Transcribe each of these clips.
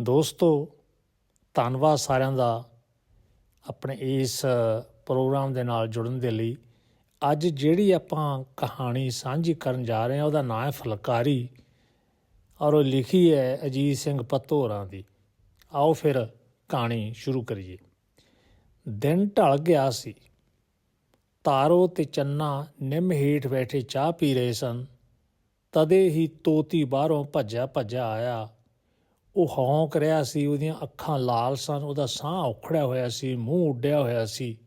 ਦੋਸਤੋ, ਧੰਨਵਾਦ ਸਾਰਿਆਂ ਦਾ ਆਪਣੇ ਇਸ ਪ੍ਰੋਗਰਾਮ ਦੇ ਨਾਲ ਜੁੜਨ ਦੇ ਲਈ। ਅੱਜ ਜਿਹੜੀ ਆਪਾਂ ਕਹਾਣੀ ਸਾਂਝੀ ਕਰਨ ਜਾ ਰਹੇ ਹਾਂ, ਉਹਦਾ ਨਾਮ ਹੈ ਫੁਲਕਾਰੀ ਔਰ ਉਹ ਲਿਖੀ ਹੈ ਅਜੀਤ ਸਿੰਘ ਪੱਤੋ ਹੋਰਾਂ ਦੀ। ਆਓ ਫਿਰ ਕਹਾਣੀ ਸ਼ੁਰੂ ਕਰੀਏ। ਦਿਨ ਢਲ ਗਿਆ ਸੀ। ਤਾਰੋ ਤੇ ਚੰਨਾ ਨਿੰਮ ਹੇਠ ਬੈਠੇ ਚਾਹ ਪੀ ਰਹੇ ਸਨ। ਤਦੇ ਹੀ ਤੋਤੀ ਬਾਹਰੋਂ ਭੱਜਿਆ ਭੱਜਿਆ ਆਇਆ। ਉਹ ਹੌਂਕ ਰਿਹਾ ਸੀ, ਉਹਦੀਆਂ ਅੱਖਾਂ ਲਾਲ ਸਨ, ਉਹਦਾ ਸਾਹ ਔਖੜਿਆ ਹੋਇਆ ਸੀ, ਮੂੰਹ ਉੱਡਿਆ ਹੋਇਆ ਸੀ।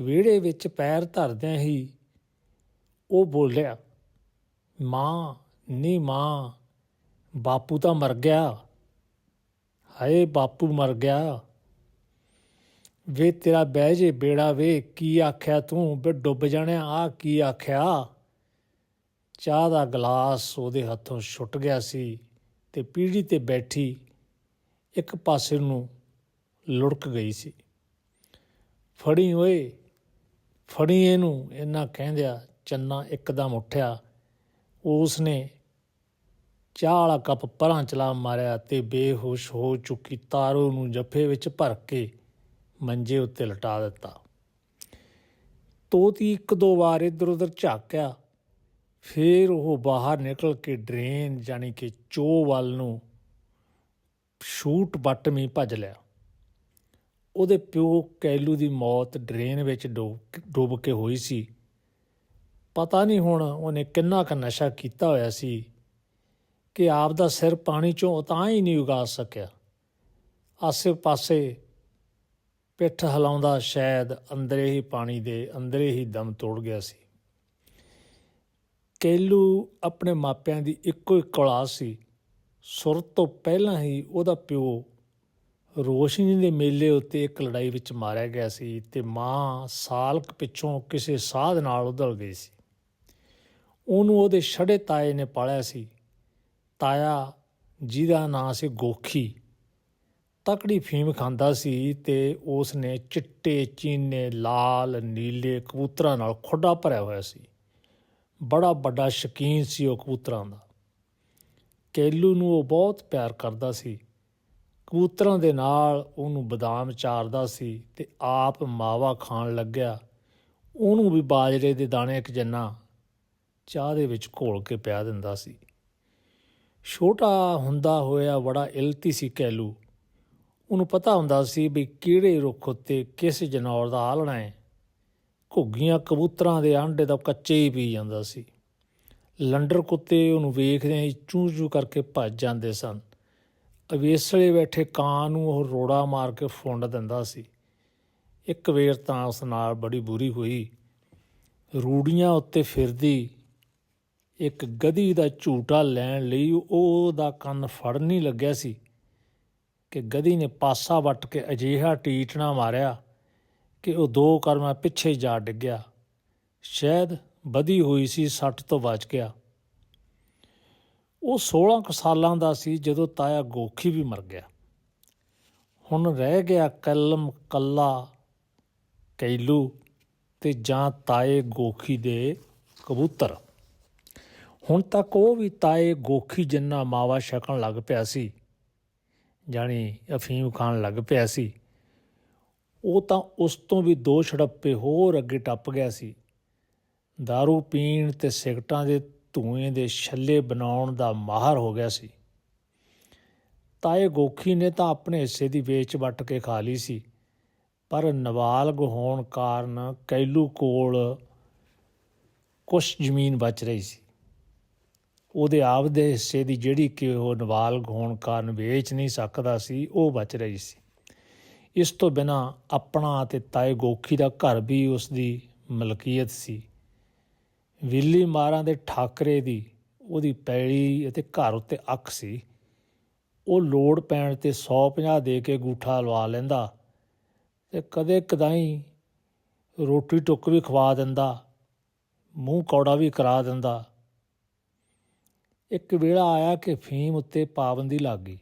ਵਿਹੜੇ ਵਿੱਚ ਪੈਰ ਧਰਦਿਆਂ ਹੀ ਉਹ ਬੋਲਿਆ, ਮਾਂ ਨੀ ਮਾਂ, ਬਾਪੂ ਤਾਂ ਮਰ ਗਿਆ। ਹਾਏ, ਬਾਪੂ ਮਰ ਗਿਆ। ਵੇ ਤੇਰਾ ਬਹਿ ਜੇ ਬੇੜਾ ਵੇ, ਕੀ ਆਖਿਆ ਤੂੰ? ਵੇ ਡੁੱਬ ਜਾਣਿਆ, ਆ ਕੀ ਆਖਿਆ? ਚਾਹ ਦਾ ਗਲਾਸ ਉਹਦੇ ਹੱਥੋਂ ਛੁੱਟ ਗਿਆ ਸੀ। ਤੇ ਪੀੜੀ ਤੇ ਬੈਠੀ ਇੱਕ ਪਾਸੇ ਨੂੰ ਲੁੜਕ ਗਈ ਸੀ। ਫੜੀ ਓਏ, ਫੜੀ ਇਹਨੂੰ ਇੰਨਾ ਕਹਿੰਦਿਆ ਚੰਨਾ ਇੱਕਦਮ ਉੱਠਿਆ। ਉਸ ਨੇ ਚਾਹ ਵਾਲਾ ਕੱਪ ਪਰਾਂ ਚਲਾ ਮਾਰਿਆ ਤੇ ਬੇਹੋਸ਼ ਹੋ ਚੁੱਕੀ ਤਾਰੋ ਨੂੰ ਜੱਫੇ ਵਿੱਚ ਭਰ ਕੇ ਮੰਜੇ ਉੱਤੇ ਲਟਾ ਦਿੱਤਾ। ਤੋਤੀ ਇੱਕ ਦੋ ਵਾਰ ਇੱਧਰ ਉੱਧਰ ਝਾਕਿਆ। ਫਿਰ ਉਹ ਬਾਹਰ ਨਿਕਲ ਕੇ ਡਰੇਨ ਜਾਨੀ ਕਿ ਚੋ ਵੱਲ ਨੂੰ ਸ਼ੂਟ ਬੱਟਮੀ ਭੱਜ ਲਿਆ। ਉਹਦੇ ਪਿਓ ਕੈਲੂ ਦੀ ਮੌਤ ਡਰੇਨ ਵਿੱਚ ਡੁੱਬ ਡੁੱਬ ਕੇ ਹੋਈ ਸੀ। ਪਤਾ ਨਹੀਂ ਹੁਣ ਉਹਨੇ ਕਿੰਨਾ ਕੁ ਨਸ਼ਾ ਕੀਤਾ ਹੋਇਆ ਸੀ ਕਿ ਆਪ ਦਾ ਸਿਰ ਪਾਣੀ ਚੋਂ ਤਾਂ ਹੀ ਨਹੀਂ ਉਗਾ ਸਕਿਆ। ਆਸੇ ਪਾਸੇ ਪਿੱਠ ਹਿਲਾਉਂਦਾ ਸ਼ਾਇਦ ਅੰਦਰੇ ਹੀ ਪਾਣੀ ਦੇ ਅੰਦਰੇ ਹੀ ਦਮ ਤੋੜ ਗਿਆ ਸੀ। ਕੇਲੂ ਆਪਣੇ ਮਾਪਿਆਂ ਦੀ ਇੱਕੋ ਇੱਕ ਔਲਾਦ ਸੀ। ਸੁਰ ਤੋਂ ਪਹਿਲਾਂ ਹੀ ਉਹਦਾ ਪਿਓ ਰੋਸ਼ਨੀ ਦੇ ਮੇਲੇ ਉੱਤੇ ਇੱਕ ਲੜਾਈ ਵਿੱਚ ਮਾਰਿਆ ਗਿਆ ਸੀ ਤੇ ਮਾਂ ਸਾਲਕ ਪਿੱਛੋਂ ਕਿਸੇ ਸਾਧ ਨਾਲ ਉਧਲ ਗਈ ਸੀ। ਉਹਨੂੰ ਉਹਦੇ ਛੜੇ ਤਾਏ ਨੇ ਪਾਲਿਆ ਸੀ। ਤਾਇਆ, ਜਿਹਦਾ ਨਾਂ ਸੀ ਗੋਖੀ, ਤਕੜੀ ਫੀਮ ਖਾਂਦਾ ਸੀ ਤੇ ਉਸ ਨੇ ਚਿੱਟੇ, ਚੀਨੇ, ਲਾਲ, ਨੀਲੇ ਕਬੂਤਰਾਂ ਨਾਲ ਖੁੱਡਾ ਭਰਿਆ ਹੋਇਆ ਸੀ। ਬੜਾ ਵੱਡਾ ਸ਼ਕੀਨ ਸੀ ਉਹ ਕਬੂਤਰਾਂ ਦਾ। ਕੈਲੂ ਨੂੰ ਉਹ ਬਹੁਤ ਪਿਆਰ ਕਰਦਾ ਸੀ। ਕਬੂਤਰਾਂ ਦੇ ਨਾਲ ਉਹਨੂੰ ਬਦਾਮ ਚਾਰਦਾ ਸੀ ਤੇ ਆਪ ਮਾਵਾ ਖਾਣ ਲੱਗਿਆ। ਉਹਨੂੰ ਵੀ ਬਾਜਰੇ ਦੇ ਦਾਣੇ ਇੱਕ ਜੰਨਾ ਚਾਹ ਦੇ ਵਿੱਚ ਘੋਲ ਕੇ ਪਿਆ ਦਿੰਦਾ ਸੀ। ਛੋਟਾ ਹੁੰਦਾ ਹੋਇਆ ਬੜਾ ਇਲਤੀ ਸੀ ਕੈਲੂ। ਉਹਨੂੰ ਪਤਾ ਹੁੰਦਾ ਸੀ ਵੀ ਕਿਹੜੇ ਰੁੱਖ ਉੱਤੇ ਕਿਸ ਜਨੌਰ ਦਾ ਆਲਣਾ ਹੈ। ਘੁੱਗੀਆਂ ਕਬੂਤਰਾਂ ਦੇ ਆਂਡੇ ਦਾ ਕੱਚੇ ਹੀ ਪੀ ਜਾਂਦਾ ਸੀ। ਲੰਡਰ ਕੁੱਤੇ ਉਹਨੂੰ ਵੇਖਦੇ ਹੀ ਚੂੰ ਚੂੰ ਕਰਕੇ ਭੱਜ ਜਾਂਦੇ ਸਨ। ਅਵੇਸਲੇ ਬੈਠੇ ਕਾਂ ਨੂੰ ਉਹ ਰੋੜਾ ਮਾਰ ਕੇ ਫੁੰਡ ਦਿੰਦਾ ਸੀ। ਇੱਕ ਵੇਰ ਤਾਂ ਉਸ ਨਾਲ ਬੜੀ ਬੁਰੀ ਹੋਈ। ਰੂੜੀਆਂ ਉੱਤੇ ਫਿਰਦੀ ਇੱਕ ਗਧੀ ਦਾ ਝੂਟਾ ਲੈਣ ਲਈ ਉਹਦਾ ਕੰਨ ਫੜਨ ਨਹੀਂ ਲੱਗਿਆ ਸੀ ਕਿ ਗਧੀ ਨੇ ਪਾਸਾ ਵੱਟ ਕੇ ਅਜੀਹਾ ਟੀਟਣਾ ਮਾਰਿਆ। ਕਿ ਉਹ ਦੋ ਕਰਮਾਂ ਪਿੱਛੇ ਜਾ ਡਿੱਗਿਆ। ਸ਼ਾਇਦ ਵਧੀ ਹੋਈ ਸੀ ਸੱਟ ਤੋਂ ਬਚ ਗਿਆ। ਉਹ 16 ਕੁ ਸਾਲਾਂ ਦਾ ਸੀ ਜਦੋਂ ਤਾਇਆ ਗੋਖੀ ਵੀ ਮਰ ਗਿਆ। ਹੁਣ ਰਹਿ ਗਿਆ ਕਲਮ, ਕੱਲਾ, ਕੈਲੂ ਤੇ ਜਾਂ ਤਾਏ ਗੋਖੀ ਦੇ ਕਬੂਤਰ। ਹੁਣ ਤੱਕ ਉਹ ਵੀ ਤਾਏ ਗੋਖੀ ਜਿੰਨਾ ਮਾਵਾ ਛਕਣ ਲੱਗ ਪਿਆ ਸੀ, ਜਾਣੀ ਅਫੀਮ ਖਾਣ ਲੱਗ ਪਿਆ ਸੀ। ਉਹ ਤਾਂ ਉਸ ਤੋਂ ਵੀ ਦੋ ਛੜੱਪੇ ਹੋਰ ਅੱਗੇ ਟੱਪ ਗਿਆ ਸੀ। दारू ਪੀਣ ਤੇ ਸਿਗਟਾਂ ਦੇ ਧੂਏ ਦੇ ਛੱਲੇ ਬਣਾਉਣ ਦਾ ਮਾਹਰ ਹੋ ਗਿਆ ਸੀ। ਤਾਏ ਗੋਖੀ ਨੇ ਤਾਂ ਆਪਣੇ ਹਿੱਸੇ ਦੀ ਵੇਚ ਵੱਟ ਕੇ ਖਾ ਲਈ ਸੀ, ਪਰ ਨਵਾਲਗ ਹੋਣ ਕਾਰਨ ਕੈਲੂ ਕੋਲ ਕੁਛ ਜ਼ਮੀਨ ਬਚ ਰਹੀ ਸੀ। ਉਹਦੇ ਆਪ ਦੇ ਹਿੱਸੇ ਦੀ ਜਿਹੜੀ ਕਿ ਉਹ ਨਵਾਲਗ ਹੋਣ ਕਾਰਨ ਵੇਚ ਨਹੀਂ ਸਕਦਾ ਸੀ, ਉਹ ਬਚ ਰਹੀ ਸੀ। ਇਸ ਤੋਂ ਬਿਨਾ ਆਪਣਾ ਅਤੇ ਤਾਏ ਗੋਖੀ ਦਾ ਘਰ ਵੀ ਉਸ ਦੀ ਮਲਕੀਅਤ ਸੀ। ਵਿੱਲੀ ਮਾਰਾਂ ਦੇ ਠਾਕਰੇ ਦੀ ਉਹਦੀ ਪੈਲੀ ਅਤੇ ਘਰ ਉੱਤੇ ਅੱਖ ਸੀ। ਉਹ ਲੋੜ ਪੈਣ ਤੇ 150 ਦੇ ਕੇ ਗੂਠਾ ਲਵਾ ਲੈਂਦਾ ਤੇ ਕਦੇ ਕਦਾਈ ਰੋਟੀ ਟੁੱਕ ਵੀ ਖਵਾ ਦਿੰਦਾ, ਮੂੰਹ ਕੌੜਾ ਵੀ ਕਰਾ ਦਿੰਦਾ। ਇੱਕ ਵੇਲਾ ਆਇਆ ਕਿ ਫੀਮ ਉੱਤੇ ਪਾਬੰਦੀ ਲੱਗ ਗਈ।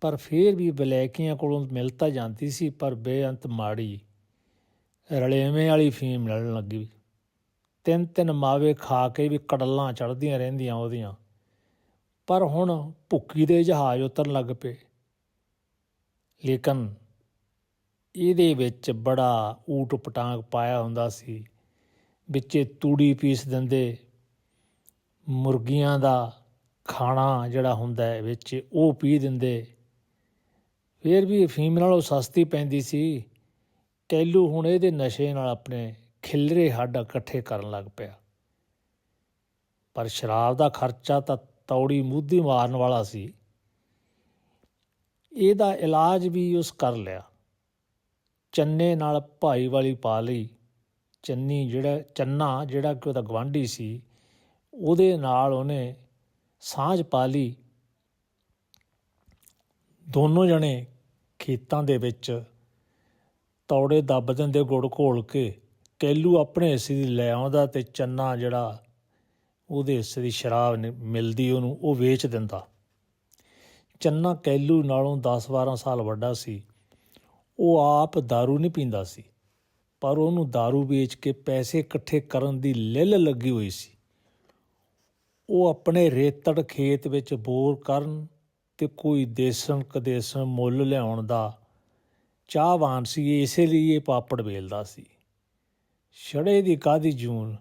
ਪਰ ਫੇਰ ਵੀ ਬਲੈਕੀਆਂ ਕੋਲੋਂ ਮਿਲ ਤਾਂ ਜਾਂਦੀ ਸੀ, ਪਰ ਬੇਅੰਤ ਮਾੜੀ। ਰਲੇਵੇਂ ਵਾਲੀ ਫੀਮ ਮਿਲਣ ਲੱਗੀ। ਤਿੰਨ ਤਿੰਨ ਮਾਵੇ ਖਾ ਕੇ ਵੀ ਕੜਲਾਂ ਚੜਦੀਆਂ ਰਹਿੰਦੀਆਂ ਉਹਦੀਆਂ। ਪਰ ਹੁਣ ਭੁੱਕੀ ਦੇ ਜਹਾਜ਼ ਉਤਰਨ ਲੱਗ ਪਏ। ਲੇਕਿਨ ਇਹਦੇ ਵਿੱਚ ਬੜਾ ਊਟ ਪਟਾਂਗ ਪਾਇਆ ਹੁੰਦਾ ਸੀ। ਵਿੱਚੇ ਤੂੜੀ ਪੀਸ ਦਿੰਦੇ ਮੁਰਗੀਆਂ ਦਾ ਖਾਣਾ ਜਿਹੜਾ ਹੁੰਦਾ ਹੈ, ਵਿੱਚ ਉਹ ਪੀ ਦਿੰਦੇ ਫਿਰ ਵੀ ਅਫੀਮ ਨਾਲੋਂ ਸਸਤੀ ਪੈਂਦੀ ਸੀ। ਕੈਲੂ ਹੁਣ ਇਹਦੇ ਨਸ਼ੇ ਨਾਲ ਆਪਣੇ ਖਿਲਰੇ ਹੱਡ ਇਕੱਠੇ ਕਰਨ ਲੱਗ ਪਿਆ। ਪਰ ਸ਼ਰਾਬ ਦਾ ਖਰਚਾ ਤਾਂ ਤੌੜੀ ਮੂਧੀ ਮਾਰਨ ਵਾਲਾ ਸੀ। ਇਹਦਾ ਇਲਾਜ ਵੀ ਉਸ ਕਰ ਲਿਆ। ਚੰਨੇ ਨਾਲ ਭਾਈ ਵਾਲੀ ਪਾ ਲਈ। ਚੰਨੀ ਜਿਹੜਾ, ਚੰਨਾ ਜਿਹੜਾ ਕਿ ਉਹਦਾ ਗਵਾਂਢੀ ਸੀ, ਉਹਦੇ ਨਾਲ ਉਹਨੇ ਸਾਂਝ ਪਾ ਲਈ। ਦੋਨੋਂ ਜਣੇ ਖੇਤਾਂ ਦੇ ਵਿੱਚ ਤੌੜੇ ਦੱਬ ਦਿੰਦੇ ਗੁੜ ਘੋਲ ਕੇ ਕੈਲੂ ਆਪਣੇ ਹਿੱਸੇ ਦੀ ਲੈ ਆਉਂਦਾ ਤੇ ਚੰਨਾ ਜਿਹੜਾ ਉਹਦੇ ਹਿੱਸੇ ਦੀ ਸ਼ਰਾਬ ਨ- ਮਿਲਦੀ ਉਹਨੂੰ ਉਹ ਵੇਚ ਦਿੰਦਾ ਚੰਨਾ ਕੈਲੂ ਨਾਲੋਂ 10-12 ਸਾਲ ਵੱਡਾ ਸੀ ਉਹ ਆਪ दारू ਨਹੀਂ ਪੀਂਦਾ ਸੀ ਪਰ ਉਹਨੂੰ दारू ਵੇਚ ਕੇ ਪੈਸੇ ਇਕੱਠੇ ਕਰਨ ਦੀ ਲਿੱਲ ਲੱਗੀ ਹੋਈ ਸੀ ਉਹ ਆਪਣੇ ਰੇਤੜ ਖੇਤ ਵਿੱਚ ਬੋਰ ਕਰਨ ਤੇ ਕੋਈ ਦੇਸਣ ਕਦੇਸਣ ਮੁੱਲ ਲਿਆਉਣ ਦਾ ਚਾਹਵਾਨ ਸੀ, ਇਸੇ ਲਈ ਇਹ ਪਾਪੜ ਵੇਲਦਾ ਸੀ। ਛੜੇ ਦੀ ਕਾਦੀ ਜੂਨ,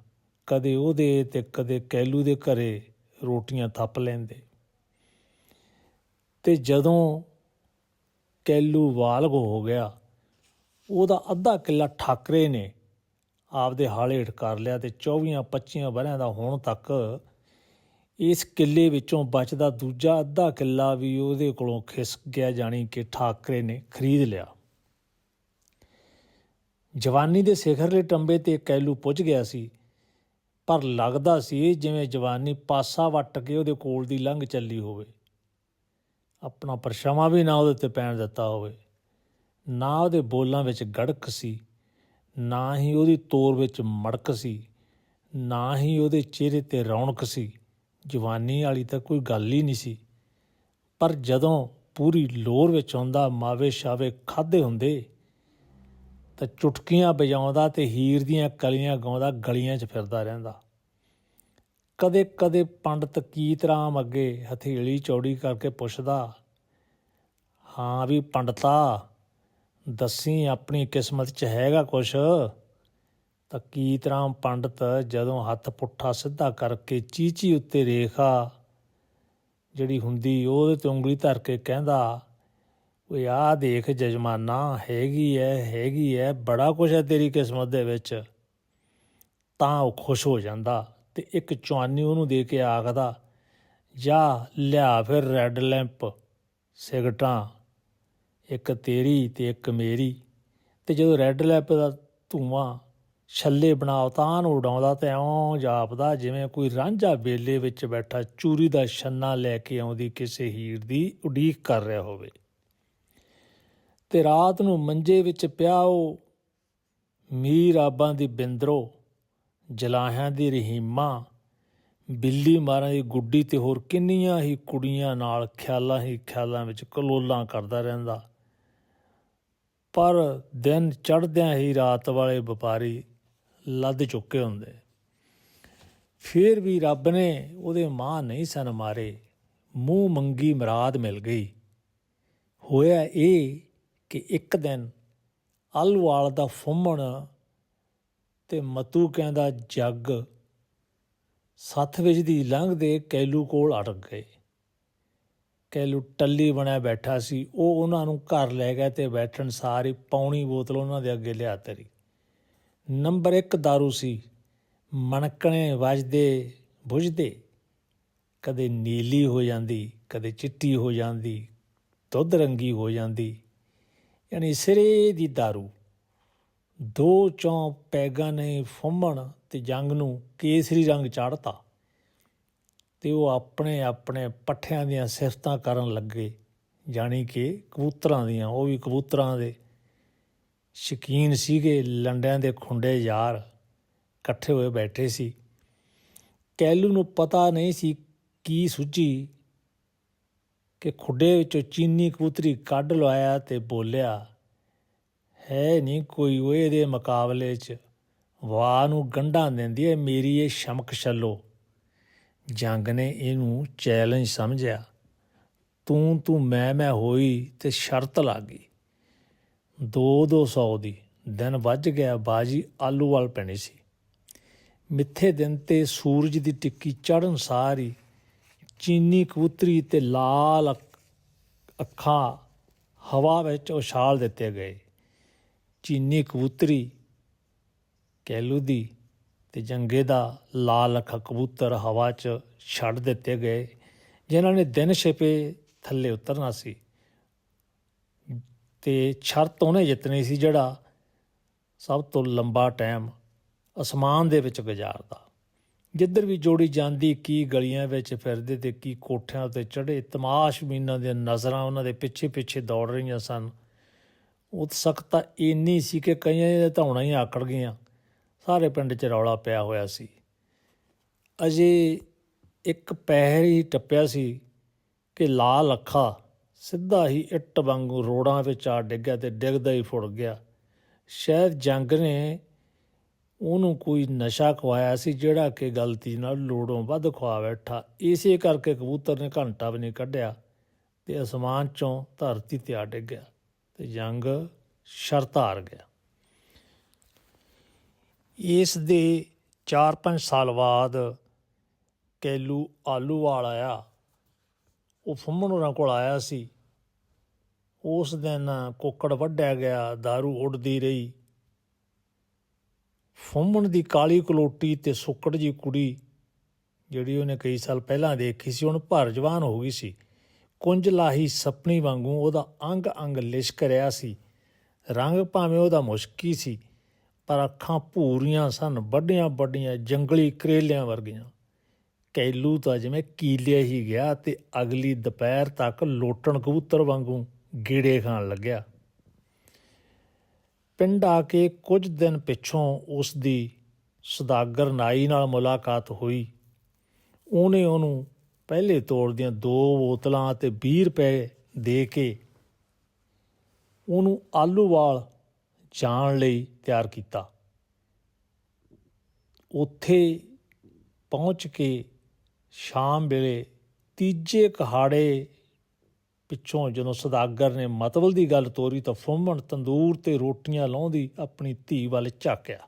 ਕਦੇ ਉਹਦੇ ਤੇ ਕਦੇ ਕੈਲੂ ਦੇ ਘਰੇ ਰੋਟੀਆਂ ਥੱਪ ਲੈਂਦੇ। ਤੇ ਜਦੋਂ ਕੈਲੂ ਵਾਲਗ ਹੋ ਗਿਆ, ਉਹਦਾ ਅੱਧਾ ਕਿੱਲਾ ਠਾਕਰੇ ਨੇ ਆਪਦੇ ਹਾਲੇ ਹੇਠ ਕਰ ਲਿਆ ਤੇ 24 25 ਵਰਿਆਂ ਦਾ ਹੁਣ ਤੱਕ ਇਸ ਕਿੱਲੇ ਵਿੱਚੋਂ ਬਚਦਾ ਦੂਜਾ ਅੱਧਾ ਕਿੱਲਾ ਵੀ ਉਹਦੇ ਕੋਲੋਂ ਖਿਸ ਗਿਆ ਜਾਣੀ ਕਿ ਠਾਕਰੇ ਨੇ ਖਰੀਦ ਲਿਆ। ਜਵਾਨੀ ਦੇ ਸਿਖਰਲੇ ਟੰਬੇ ਤੇ ਕੈਲੂ ਪੁੱਜ ਗਿਆ ਸੀ, ਪਰ ਲੱਗਦਾ ਸੀ ਜਿਵੇਂ ਜਵਾਨੀ ਪਾਸਾ ਵੱਟ ਕੇ ਉਹਦੇ ਕੋਲ ਦੀ ਲੰਘ ਚੱਲੀ ਹੋਵੇ। ਆਪਣਾ ਪਰਛਾਵਾਂ ਵੀ ਨਾ ਉਹਦੇ ਤੇ ਪੈਣ ਦਿੱਤਾ ਹੋਵੇ। ਨਾ ਉਹਦੇ ਬੋਲਾਂ ਵਿੱਚ ਗੜਕ ਸੀ, ਨਾ ਹੀ ਉਹਦੀ ਤੋਰ ਵਿੱਚ ਮੜਕ ਸੀ, ਨਾ ਹੀ ਉਹਦੇ ਚਿਹਰੇ ਤੇ ਰੌਣਕ ਸੀ। ਜਵਾਨੀ ਵਾਲੀ ਤਾਂ ਕੋਈ ਗੱਲ ਹੀ ਨਹੀਂ ਸੀ। ਪਰ ਜਦੋਂ ਪੂਰੀ ਲੋਰ ਵਿੱਚ ਆਉਂਦਾ ਮਾਵੇ ਸ਼ਾਵੇ ਖਾਦੇ ਹੁੰਦੇ, ਤਾਂ ਚੁਟਕੀਆਂ ਵਜਾਉਂਦਾ ਤੇ ਹੀਰ ਦੀਆਂ ਕਲੀਆਂ ਗਾਉਂਦਾ, ਗਲੀਆਂ 'ਚ ਫਿਰਦਾ ਰਹਿੰਦਾ। ਕਦੇ ਕਦੇ ਪੰਡਤ ਕੀਤ ਰਾਮ ਅੱਗੇ ਹਥੇਲੀ ਚੌੜੀ ਕਰਕੇ ਪੁੱਛਦਾ, ਹਾਂ ਵੀ ਪੰਡਤਾ, ਦੱਸੀ ਆਪਣੀ ਕਿਸਮਤ 'ਚ ਹੈਗਾ ਕੁਛ? ਤਾਂ ਕੀਤ ਰਾਮ ਪੰਡਤ ਜਦੋਂ ਹੱਥ ਪੁੱਠਾ ਸਿੱਧਾ ਕਰਕੇ ਚੀਚੀ ਉੱਤੇ ਰੇਖਾ ਜਿਹੜੀ ਹੁੰਦੀ, ਉਹਦੇ ਤੇ ਉਂਗਲੀ ਧਰ ਕੇ ਕਹਿੰਦਾ, ਓਏ, ਆਹ ਦੇਖ ਜਜਮਾਨਾ, ਹੈਗੀ ਐ ਹੈਗੀ ਐ, ਬੜਾ ਕੁਝ ਹੈ ਤੇਰੀ ਕਿਸਮਤ ਦੇ ਵਿੱਚ। ਤਾਂ ਉਹ ਖੁਸ਼ ਹੋ ਜਾਂਦਾ ਤੇ ਇੱਕ ਚਵਾਨੀ ਉਹਨੂੰ ਦੇ ਕੇ ਆਖਦਾ, ਜਾ, ਲਿਆ ਫਿਰ ਰੈੱਡ ਲੈਂਪ ਸਿਗਟਾਂ ਇੱਕ ਤੇਰੀ ਤੇ ਇੱਕ ਮੇਰੀ। ਤੇ ਜਦੋਂ ਰੈੱਡ ਲੈਂਪ ਦਾ ਧੂਆਂ ਛੱਲੇ ਬਣਾ ਤਾਂ ਨੂੰ ਉਡਾਉਂਦਾ ਤੇ ਇਉਂ ਜਾਪਦਾ, ਜਿਵੇਂ ਕੋਈ ਰਾਂਝਾ ਵੇਲੇ ਵਿੱਚ ਬੈਠਾ ਚੂਰੀ ਦਾ ਛੰਨਾ ਲੈ ਕੇ ਆਉਂਦੀ ਕਿਸੇ ਹੀਰ ਦੀ ਉਡੀਕ ਕਰ ਰਿਹਾ ਹੋਵੇ। ਤੇ ਰਾਤ ਨੂੰ ਮੰਜੇ ਵਿੱਚ ਪਿਆ ਉਹ ਮੀਰ ਆਬਾਂ ਦੀ ਬਿੰਦਰੋ, ਜਲਾਹਿਆਂ ਦੀ ਰਹੀਮਾ, ਬਿੱਲੀ ਮਾਰਾਂ ਦੀ ਗੁੱਡੀ ਤੇ ਹੋਰ ਕਿੰਨੀਆਂ ਹੀ ਕੁੜੀਆਂ ਨਾਲ ਖਿਆਲਾਂ ਹੀ ਖਿਆਲਾਂ ਵਿੱਚ ਕਲੋਲਾਂ ਕਰਦਾ ਰਹਿੰਦਾ। ਪਰ ਦਿਨ ਚੜ੍ਹਦਿਆਂ ਹੀ ਰਾਤ ਵਾਲੇ ਵਪਾਰੀ ਲੱਦ ਚੁੱਕੇ ਹੁੰਦੇ। ਫਿਰ ਵੀ ਰੱਬ ਨੇ ਉਹਦੇ ਮਾਂ ਨਹੀਂ ਸਨ ਮਾਰੇ। ਮੂੰਹ ਮੰਗੀ ਮਰਾਦ ਮਿਲ ਗਈ। ਹੋਇਆ ਇਹ ਕਿ ਇੱਕ ਦਿਨ ਅਲਵਾਲ ਦਾ ਫੁੰਮਣ ਤੇ ਮਤੂ ਕਹਿੰਦਾ ਜੱਗ ਸੱਥ ਵਿੱਚ ਦੀ ਲੰਘਦੇ ਕੈਲੂ ਕੋਲ ਅਟਕ ਗਏ। ਕੈਲੂ ਟੱਲੀ ਬਣਿਆ ਬੈਠਾ ਸੀ। ਉਹ ਉਹਨਾਂ ਨੂੰ ਘਰ ਲੈ ਗਿਆ ਤੇ ਬੈਠਣ ਸਾਰੀ ਪੌਣੀ ਬੋਤਲ ਉਹਨਾਂ ਦੇ ਅੱਗੇ ਲਿਆ ਤਰੀ ਨੰਬਰ 1 दारू ਸੀ ਮਣਕਣੇ ਵੱਜਦੇ ਬੁਝਦੇ ਕਦੇ ਨੀਲੀ ਹੋ ਜਾਂਦੀ ਕਦੇ ਚਿੱਟੀ ਹੋ ਜਾਂਦੀ ਦੁੱਧ ਰੰਗੀ ਹੋ ਜਾਂਦੀ ਯਾਨੀ ਸਿਰੇ ਦੀ दारू ਦੋ ਚੌਂ ਪੈਗਾਂ ਨੇ ਫੁੰਮਣ ਤੇ ਜੰਗ ਨੂੰ ਕੇਸਰੀ ਰੰਗ ਚਾੜਤਾ ਤੇ ਉਹ ਆਪਣੇ ਆਪਣੇ ਪੱਠਿਆਂ ਦੀਆਂ ਸਿਫਤਾਂ ਕਰਨ ਲੱਗੇ ਜਾਣੀ ਕਿ ਕਬੂਤਰਾਂ ਦੀਆਂ ਉਹ ਵੀ ਕਬੂਤਰਾਂ ਦੇ ਸ਼ਕੀਨ ਸੀਗੇ ਲੰਡਿਆਂ ਦੇ ਖੁੰਡੇ ਯਾਰ, ਇਕੱਠੇ ਹੋਏ ਬੈਠੇ ਸੀ। ਕੈਲੂ ਨੂੰ ਪਤਾ ਨਹੀਂ ਸੀ ਕੀ ਸੁੱਝੀ ਕਿ ਖੁੱਡੇ ਵਿੱਚੋਂ ਚੀਨੀ ਕਬੂਤਰੀ ਕੱਢ ਲਵਾਇਆ ਤੇ ਬੋਲਿਆ, ਹੈ ਨਹੀਂ ਕੋਈ ਉਹ ਇਹਦੇ ਮੁਕਾਬਲੇ 'ਚ ਵਾਹ ਨੂੰ ਗੰਢਾਂ ਦਿੰਦੀ ਹੈ ਮੇਰੀ ਇਹ ਸ਼ਮਕ ਛੱਲੋ। ਜੰਗ ਨੇ ਇਹਨੂੰ ਚੈਲੰਜ ਸਮਝਿਆ ਤੂੰ ਤੂੰ ਮੈਂ ਮੈਂ ਹੋਈ ਤੇ ਸ਼ਰਤ ਲੱਗ ਗਈ ਦੋ ਦੋ ਸੌ ਦੀ। ਦਿਨ ਵੱਜ ਗਿਆ, ਬਾਜੀ ਆਲੂ ਵਾਲ ਪੈਣੀ ਸੀ। ਮਿੱਥੇ ਦਿਨ ਤੇ ਸੂਰਜ ਦੀ ਟਿੱਕੀ ਚੜ੍ਹਨ ਸਾਰੀ ਚੀਨੀ ਕਬੂਤਰੀ ਤੇ ਲਾਲ ਅੱਖਾਂ ਹਵਾ ਵਿੱਚ ਉਛਾਲ ਦਿੱਤੇ ਗਏ। ਚੀਨੀ ਕਬੂਤਰੀ ਕੈਲੂ ਦੀ ਤੇ ਜੰਗੇ ਦਾ ਲਾਲ ਅੱਖਾਂ, ਕਬੂਤਰ ਹਵਾ 'ਚ ਛੱਡ ਦਿੱਤੇ ਗਏ, ਜਿਨ੍ਹਾਂ ਨੇ ਦਿਨ ਛਿਪੇ ਥੱਲੇ ਉਤਰਨਾ ਸੀ। ਤੇ ਸ਼ਰਤ ਉਹਨੇ ਜਿੱਤਣੀ ਸੀ ਜਿਹੜਾ ਸਭ ਤੋਂ ਲੰਬਾ ਟਾਈਮ ਅਸਮਾਨ ਦੇ ਵਿੱਚ ਗੁਜ਼ਾਰਦਾ। ਜਿੱਧਰ ਵੀ ਜੋੜੀ ਜਾਂਦੀ, ਕੀ ਗਲੀਆਂ ਵਿੱਚ ਫਿਰਦੇ ਤੇ ਕੀ ਕੋਠਿਆਂ ਤੇ ਚੜੇ ਤਮਾਸ਼ਬੀਨਾਂ ਦੀਆਂ ਨਜ਼ਰਾਂ ਉਹਨਾਂ ਦੇ ਪਿੱਛੇ ਪਿੱਛੇ ਦੌੜ ਰਹੀਆਂ ਸਨ। ਉਤਸਕਤਾ ਇੰਨੀ ਸੀ ਕਿ ਕਈਆਂ ਦੀਆਂ ਧੌਣਾਂ ਹੀ ਆਕੜ ਗਈਆਂ। ਸਾਰੇ ਪਿੰਡ 'ਚ ਰੌਲਾ ਪਿਆ ਹੋਇਆ ਸੀ। ਅਜੇ ਇੱਕ ਪੈਰ ਹੀ ਟੱਪਿਆ ਸੀ ਕਿ ਲਾਲ ਅੱਖਾਂ ਸਿੱਧਾ ਹੀ ਇੱਟ ਵਾਂਗੂ ਰੋੜਾਂ ਵਿੱਚ ਆ ਡਿੱਗਿਆ ਤੇ ਡਿੱਗਦਾ ਹੀ ਫੁੜ ਗਿਆ। ਸ਼ਾਇਦ ਜੰਗ ਨੇ ਉਹਨੂੰ ਕੋਈ ਨਸ਼ਾ ਖਵਾਇਆ ਸੀ ਜਿਹੜਾ ਕਿ ਗਲਤੀ ਨਾਲ ਲੋੜੋਂ ਵੱਧ ਖਵਾ ਬੈਠਾ। ਇਸੇ ਕਰਕੇ ਕਬੂਤਰ ਨੇ ਘੰਟਾ ਵੀ ਨਹੀਂ ਕੱਢਿਆ ਤੇ ਅਸਮਾਨ ਚੋਂ ਧਰਤੀ ਤੇ ਆ ਡਿੱਗਿਆ ਤੇ ਜੰਗ ਸ਼ਰਤ ਹਾਰ ਗਿਆ। ਇਸ ਦੇ 4-5 ਸਾਲ ਬਾਅਦ ਕੈਲੂ ਆਲੂਵਾਲ ਆਇਆ। ਉਹ ਫੁੰਮਣ ਹੋਰਾਂ ਕੋਲ ਆਇਆ ਸੀ। ਉਸ ਦਿਨ ਕੁੱਕੜ ਵੱਢਿਆ ਗਿਆ दारू ਉੱਡਦੀ ਰਹੀ। ਫੁੰਮਣ ਦੀ ਕਾਲੀ ਕਲੋਟੀ ਤੇ ਸੁੱਕੜ ਜੀ ਕੁੜੀ, ਜਿਹੜੀ ਉਹਨੇ ਕਈ ਸਾਲ ਪਹਿਲਾਂ ਦੇਖੀ ਸੀ, ਹੁਣ ਭਰ ਜਵਾਨ ਹੋ ਗਈ ਸੀ। ਕੁੰਜ ਲਾਹੀ ਸਪਨੀ ਵਾਂਗੂ ਉਹਦਾ ਅੰਗ ਅੰਗ ਲਿਸ਼ਕ ਰਿਹਾ ਸੀ। ਰੰਗ ਭਾਵੇਂ ਉਹਦਾ ਮੁਸ਼ਕੀ ਸੀ, ਪਰ ਅੱਖਾਂ ਭੂਰੀਆਂ ਸਨ ਵੱਡੀਆਂ ਵੱਡੀਆਂ ਜੰਗਲੀ ਕਰੇਲਿਆਂ ਵਰਗੀਆਂ। ਕੈਲੂ ਤਾਂ ਜਿਵੇਂ ਕੀਲਿਆ ਹੀ ਗਿਆ ਤੇ ਅਗਲੀ ਦੁਪਹਿਰ ਤੱਕ ਲੋਟਣ ਕਬੂਤਰ ਵਾਂਗੂ ਗੀੜੇ ਖਾਣ ਲੱਗਿਆ। ਪਿੰਡ ਆ ਕੇ ਕੁਝ ਦਿਨ ਪਿੱਛੋਂ ਉਸ ਦੀ ਸੁਦਾਗਰ ਨਾਈ ਨਾਲ ਮੁਲਾਕਾਤ ਹੋਈ। ਉਹਨੇ ਉਹਨੂੰ ਪਹਿਲੇ ਤੋੜ ਦੀਆਂ ਦੋ ਬੋਤਲਾਂ ਤੇ 20 ਰੁਪਏ ਦੇ ਕੇ ਉਹਨੂੰ ਆਲੂਵਾਲ ਜਾਣ ਲਈ ਤਿਆਰ ਕੀਤਾ। ਉੱਥੇ ਪਹੁੰਚ ਕੇ ਸ਼ਾਮ ਵੇਲੇ ਤੀਜੇ ਕਹਾੜੇ ਪਿੱਛੋਂ ਜਦੋਂ ਸਦਾਗਰ ਨੇ ਮਤਵਲ ਦੀ ਗੱਲ ਤੋਰੀ ਤਾਂ ਫੁੰਮਣ ਤੰਦੂਰ ਤੇ ਰੋਟੀਆਂ ਲਾਉਂਦੀ ਆਪਣੀ ਧੀ ਵੱਲ ਝਾਕਿਆ।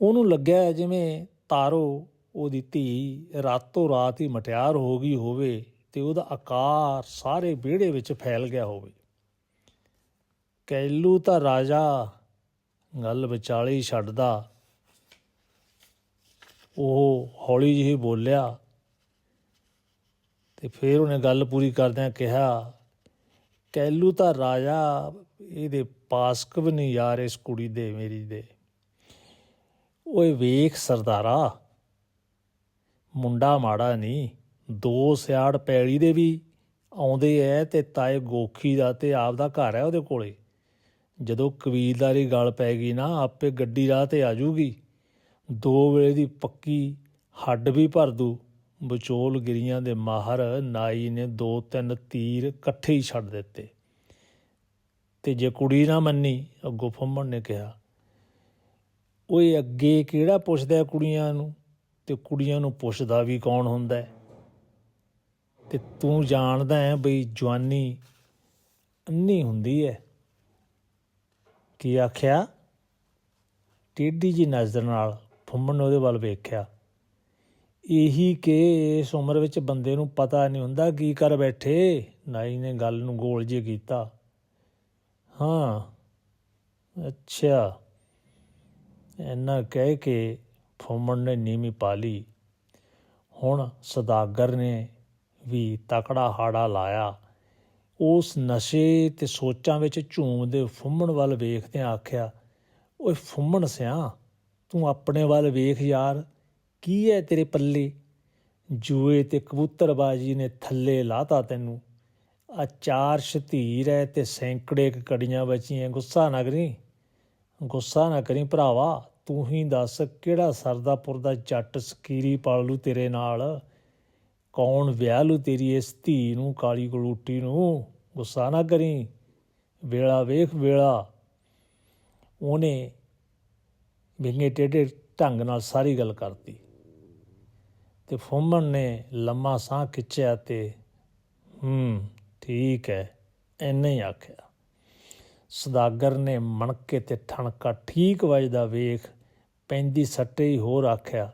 ਉਹਨੂੰ ਲੱਗਿਆ ਜਿਵੇਂ ਤਾਰੋ ਉਹਦੀ ਧੀ ਰਾਤੋਂ ਰਾਤ ਹੀ ਮਟਿਆਰ ਹੋ ਗਈ ਹੋਵੇ ਤੇ ਉਹਦਾ ਆਕਾਰ ਸਾਰੇ ਵਿਹੜੇ ਵਿੱਚ ਫੈਲ ਗਿਆ ਹੋਵੇ। ਕੈਲੂ ਤਾਂ ਰਾਜਾ, ਗੱਲ ਵਿਚਾਲੇ ਹੀ ਛੱਡਦਾ। ਉਹ ਹੌਲੀ ਜਿਹੀ ਬੋਲਿਆ ਤੇ ਫਿਰ ਉਹਨੇ ਗੱਲ ਪੂਰੀ ਕਰਦਿਆਂ ਕਿਹਾ ਕੈਲੂ ਤਾਂ ਰਾਜਾ, ਇਹਦੇ ਪਾਸਕ ਵੀ ਨਹੀਂ ਯਾਰ ਇਸ ਕੁੜੀ ਦੇ, ਮੇਰੀ ਦੇ। ਓਏ ਵੇਖ ਸਰਦਾਰਾ, ਮੁੰਡਾ ਮਾੜਾ ਨਹੀਂ, ਦੋ ਸਿਆੜ ਪੈਲੀ ਦੇ ਵੀ ਆਉਂਦੇ ਐ ਤੇ ਤਾਏ ਗੋਖੀ ਦਾ ਤੇ ਆਪਦਾ ਘਰ ਹੈ ਉਹਦੇ ਕੋਲੇ। ਜਦੋਂ ਕਬੀਲਦਾਰੀ ਗੱਲ ਪੈ ਗਈ ਨਾ, ਆਪੇ ਗੱਡੀ ਰਾਹ ਤੇ ਆ ਜੂਗੀ। ਦੋ ਵੇਲੇ ਦੀ ਪੱਕੀ ਹੱਡ ਵੀ ਭਰ ਦੂ। ਵਿਚੋਲ ਗਿਰੀਆਂ ਦੇ ਮਾਹਰ ਨਾਈ ਨੇ ਦੋ ਤਿੰਨ ਤੀਰ ਇਕੱਠੇ ਹੀ ਛੱਡ ਦਿੱਤੇ। ਤੇ ਜੇ ਕੁੜੀ ਨਾ ਮੰਨੀ, ਅੱਗੋਂ ਫੰਮਣ ਨੇ ਕਿਹਾ, ਓਏ ਅੱਗੇ ਕਿਹੜਾ ਪੁੱਛਦਾ ਕੁੜੀਆਂ ਨੂੰ? ਤੇ ਕੁੜੀਆਂ ਨੂੰ ਪੁੱਛਦਾ ਵੀ ਕੌਣ ਹੁੰਦਾ ਹੈ? ਤੇ ਤੂੰ ਜਾਣਦਾ ਹੈ ਬਈ ਜਵਾਨੀ ਅੰਨੀ ਹੁੰਦੀ ਹੈ। ਕੀ ਆਖਿਆ? ਟੇਢੀ ਜੀ ਨਜ਼ਰ ਨਾਲ ਫੁੰਮਣ ਨੇ ਉਹਦੇ ਵੱਲ ਵੇਖਿਆ। ਇਹੀ ਕਿ ਇਸ ਉਮਰ ਵਿੱਚ ਬੰਦੇ ਨੂੰ ਪਤਾ ਨਹੀਂ ਹੁੰਦਾ ਕੀ ਕਰ ਬੈਠੇ ਨਾਈ ਨੇ ਗੱਲ ਨੂੰ ਗੋਲ ਜੇ ਕੀਤਾ। ਹਾਂ, ਅੱਛਾ। ਇੰਨਾ ਕਹਿ ਕੇ ਫੁੰਮਣ ਨੇ ਨੀਵੀਂ ਪਾ ਲਈ। ਹੁਣ ਸਦਾਗਰ ਨੇ ਵੀ ਤਕੜਾ ਹਾੜਾ ਲਾਇਆ। ਉਸ ਨਸ਼ੇ ਤੇ ਸੋਚਾਂ ਵਿੱਚ ਝੂਮਦੇ ਫੁੰਮਣ ਵੱਲ ਵੇਖਦਿਆਂ ਆਖਿਆ, ਓਏ ਫੁੰਮਣ ਸਿਆ ਤੂੰ ਆਪਣੇ ਵੱਲ ਵੇਖ ਯਾਰ, ਕੀ ਹੈ ਤੇਰੇ ਪੱਲੇ? ਜੂਏ ਤੇ ਕਬੂਤਰਬਾਜੀ ਨੇ ਥੱਲੇ ਲਾਤਾ ਤੈਨੂੰ। ਆ ਚਾਰ ਸ਼ਤੀਰ ਹੈ ਤੇ ਸੈਂਕੜੇ ਕੜੀਆਂ ਬਚੀਆਂ। ਗੁੱਸਾ ਨਾ ਕਰੀ। ਗੁੱਸਾ ਨਾ ਕਰੀ ਭਰਾਵਾ, ਤੂੰ ਹੀ ਦੱਸ ਕਿਹੜਾ ਸਰਦਾਪੁਰ ਦਾ ਜੱਟ ਸਕੀਰੀ ਪਾਲ ਲੂ ਤੇਰੇ ਨਾਲ? ਕੌਣ ਵਿਆਹ ਲੂ ਤੇਰੀ ਇਸ ਧੀ ਨੂੰ, ਕਾਲੀ ਗਲੂਟੀ ਨੂੰ? ਗੁੱਸਾ ਨਾ ਕਰੀ। ਵੇਲਾ ਵੇਖ ਵੇਲਾ। ਉਹਨੇ ਵਿੰਗੇ ਟੇਢੇ ਢੰਗ ਨਾਲ ਸਾਰੀ ਗੱਲ ਕਰਤੀ। ਤੇ ਫੁੰਮਣ ਨੇ ਲੰਮਾ ਸਾਹ ਖਿੱਚਿਆ ਤੇ ਹੂੰ, ਠੀਕ ਹੈ ਐਨੇ ਹੀ ਆਖਿਆ। ਸਦਾਗਰ ਨੇ ਮਣਕੇ ਤੇ ਠਣਕਾ ਠੀਕ ਵੱਜਦਾ ਵੇਖ ਪੈਂਦੀ ਸੱਟੇ ਹੀ ਹੋਰ ਆਖਿਆ,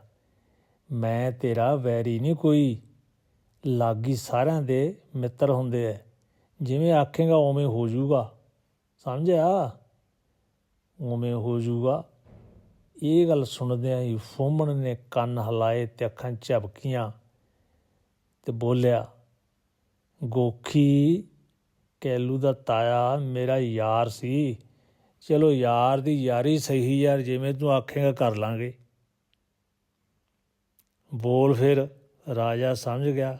ਮੈਂ ਤੇਰਾ ਵੈਰੀ ਨਹੀਂ ਕੋਈ। ਲਾਗੀ ਸਾਰਿਆਂ ਦੇ ਮਿੱਤਰ ਹੁੰਦੇ ਐ। ਜਿਵੇਂ ਆਖੇਗਾ ਉਵੇਂ ਹੋ ਜਾਊਗਾ ਸਮਝਿਆ? ਉਵੇਂ ਹੋ ਜਾਊਗਾ ਇਹ ਗੱਲ ਸੁਣਦਿਆਂ ਹੀ ਫੋਮਣ ਨੇ ਕੰਨ ਹਿਲਾਏ ਤੇ ਅੱਖਾਂ ਝਪਕੀਆਂ ਤੇ ਬੋਲਿਆ, ਗੋਖੀ, ਕੈਲੂ ਦਾ ਤਾਇਆ ਮੇਰਾ ਯਾਰ ਸੀ। ਚਲੋ ਯਾਰ ਦੀ ਯਾਰੀ ਸਹੀ ਯਾਰ ਜਿਵੇਂ ਤੂੰ ਆਖੇਗਾ ਕਰ ਲਾਂਗੇ। ਬੋਲ ਫਿਰ ਰਾਜਾ ਸਮਝ ਗਿਆ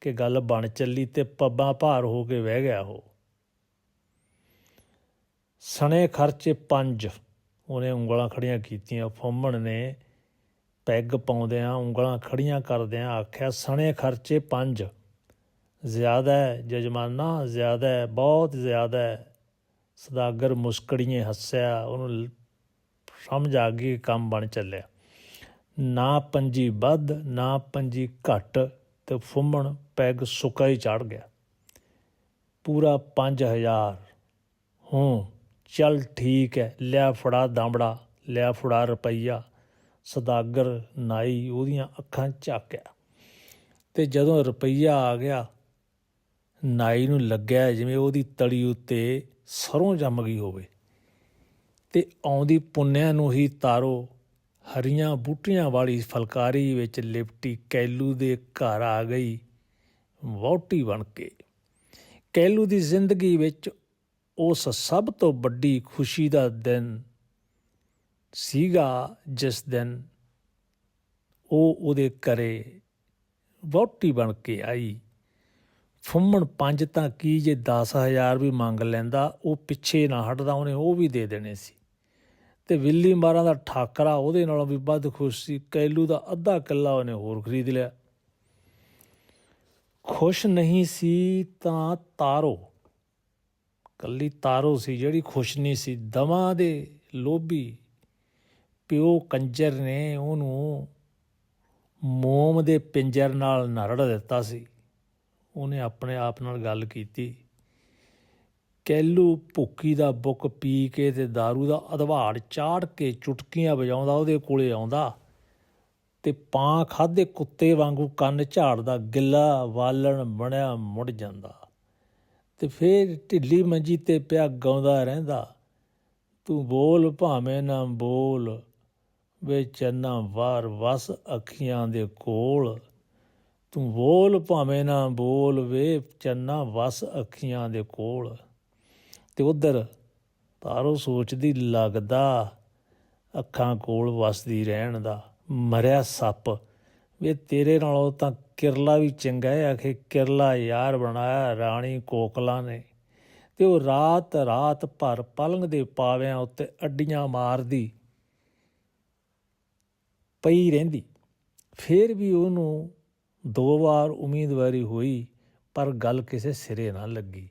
ਕਿ ਗੱਲ ਬਣ ਚੱਲੀ ਤੇ ਪੱਬਾਂ ਭਾਰ ਹੋ ਕੇ ਬਹਿ ਗਿਆ ਉਹ। ਸਣੇ ਖਰਚੇ ਪੰਜ। ਉਹਨੇ ਉਂਗਲਾਂ ਖੜੀਆਂ ਕੀਤੀਆਂ ਫੁੰਮਣ ਨੇ ਪੈਗ ਪਾਉਂਦਿਆਂ ਉਂਗਲਾਂ ਖੜੀਆਂ ਕਰਦਿਆਂ ਆਖਿਆ, ਸਣੇ ਖਰਚੇ ਪੰਜ। ਜ਼ਿਆਦਾ ਹੈ ਜਜਮਾਨਾ, ਜ਼ਿਆਦਾ ਹੈ, ਬਹੁਤ ਜ਼ਿਆਦਾ ਹੈ। ਸਦਾਗਰ ਮੁਸਕੜੀਏ ਹੱਸਿਆ, ਉਹਨੂੰ ਸਮਝ ਆ ਗਈ ਕੰਮ ਬਣ ਚੱਲਿਆ। ਨਾ ਪੰਜੀ ਵੱਧ, ਨਾ ਪੰਜੀ ਘੱਟ ਤੇ ਫੁੰਮਣ ਪੈਗ ਸੁੱਕਾ ਹੀ ਚੜ ਗਿਆ। ਪੂਰਾ 5000 ਹੂੰ। ਚੱਲ ਠੀਕ ਹੈ ਲਿਆ ਫੜਾ ਦਾਮੜਾ ਲਿਆ ਫੜਾ ਰੁਪਈਆ। ਸਦਾਗਰ ਨਾਈ ਉਹਦੀਆਂ ਅੱਖਾਂ ਝਾਕਿਆ ਤੇ ਜਦੋਂ ਰੁਪਈਆ ਆ ਗਿਆ, ਨਾਈ ਨੂੰ ਲੱਗਿਆ ਜਿਵੇਂ ਉਹਦੀ ਤਲੀ ਉੱਤੇ ਸਰੋਂ ਜੰਮ ਗਈ ਹੋਵੇ। ਤੇ ਆਉਂਦੀ ਪੁੰਨਿਆਂ ਨੂੰ ਹੀ ਤਾਰੋ, ਹਰੀਆਂ ਬੂਟੀਆਂ ਵਾਲੀ ਫਲਕਾਰੀ ਵਿੱਚ ਲਿਪਟੀ ਕੈਲੂ ਦੇ ਘਰ ਆ ਗਈ ਵਹੁਟੀ ਬਣ ਕੇ। ਕੈਲੂ ਦੀ ਜ਼ਿੰਦਗੀ ਵਿੱਚ ਉਸ ਸਭ ਤੋਂ ਵੱਡੀ ਖੁਸ਼ੀ ਦਾ ਦਿਨ ਸੀਗਾ, ਜਿਸ ਦਿਨ ਉਹ ਉਹਦੇ ਘਰੇ ਵਹੁਟੀ ਬਣ ਕੇ ਆਈ। ਫੁੰਮਣ ਪੰਜ ਤਾਂ ਕੀ ਜੇ 10000 ਵੀ ਮੰਗ ਲੈਂਦਾ, ਉਹ ਪਿੱਛੇ ਨਾ ਹਟਦਾ, ਉਹਨੇ ਉਹ ਵੀ ਦੇ ਦੇਣੇ ਸੀ। ਤੇ ਵਿੱਲੀ ਮਾਰਾਂ ਦਾ ਠਾਕਰਾ ਉਹਦੇ ਨਾਲੋਂ ਵੀ ਵੱਧ ਖੁਸ਼ ਸੀ, ਕੈਲੂ ਦਾ ਅੱਧਾ ਕਿੱਲਾ ਉਹਨੇ ਹੋਰ ਖਰੀਦ ਲਿਆ। ਖੁਸ਼ ਨਹੀਂ ਸੀ ਤਾਂ ਤਾਰੋ ਕੱਲੀ ਤਾਰੋ ਸੀ, ਜਿਹੜੀ ਖੁਸ਼ ਨਹੀਂ ਸੀ। ਦਵਾਂ ਦੇ ਲੋਭੀ ਪਿਓ ਕੰਜਰ ਨੇ ਉਹਨੂੰ ਮੋਮ ਦੇ ਪਿੰਜਰ ਨਾਲ ਨਰੜ ਦਿੱਤਾ ਸੀ। ਉਹਨੇ ਆਪਣੇ ਆਪ ਨਾਲ ਗੱਲ ਕੀਤੀ। ਕੈਲੂ ਭੁੱਕੀ ਦਾ ਬੁੱਕ ਪੀ ਕੇ ਤੇ दारू ਦਾ ਅਧਵਾੜ ਚਾੜ ਕੇ ਚੁਟਕੀਆਂ ਵਜਾਉਂਦਾ, ਉਹਦੇ ਕੋਲੇ ਆਉਂਦਾ ਤੇ ਪਾਂ ਖਾਦੇ ਕੁੱਤੇ ਵਾਂਗੂ ਕੰਨ ਝਾੜਦਾ, ਗਿੱਲਾ ਵਾਲਣ ਬਣਿਆ ਮੁੜ ਜਾਂਦਾ। ਤੇ ਫੇਰ ਢਿੱਲੀ ਮੰਜੀ ਤੇ ਪਿਆ ਗਾਉਂਦਾ ਰਹਿੰਦਾ। ਤੂੰ ਬੋਲ ਭਾਵੇਂ ਨਾ ਬੋਲ, ਵੇ ਚੰਨਾ ਵਾਰ ਵਸ ਅੱਖੀਆਂ ਦੇ ਕੋਲ। ਤੂੰ ਬੋਲ ਭਾਵੇਂ ਨਾ ਬੋਲ, ਵੇ ਚੰਨਾ ਵਸ ਅੱਖੀਆਂ ਦੇ ਕੋਲ। ਤੇ ਉਧਰ ਤਾਰੋ ਸੋਚਦੀ ਲੱਗਦਾ, ਅੱਖਾਂ ਕੋਲ ਵਸਦੀ ਰਹਿਣ ਦਾ। ਮਰਿਆ ਸੱਪ ਵੇ ਤੇਰੇ ਨਾਲੋਂ ਤਾਂ ਕਿਰਲਾ ਵੀ ਚੰਗਾ ਹੈ। ਆਖੇ, ਕਿਰਲਾ ਯਾਰ ਬਣਾਇਆ, ਰਾਣੀ ਕੋਕਲਾ ਨੇ। ਤੇ ਉਹ ਰਾਤ ਰਾਤ ਭਰ ਪਲੰਗ ਦੇ ਪਾਵਿਆਂ ਉੱਤੇ ਅੱਡੀਆਂ ਮਾਰਦੀ ਪਈ ਰਹਿੰਦੀ। ਫੇਰ ਵੀ ਉਹਨੂੰ ਦੋ ਵਾਰ ਉਮੀਦਵਾਰੀ ਹੋਈ, ਪਰ ਗੱਲ ਕਿਸੇ ਸਿਰੇ ਨਾ ਲੱਗੀ।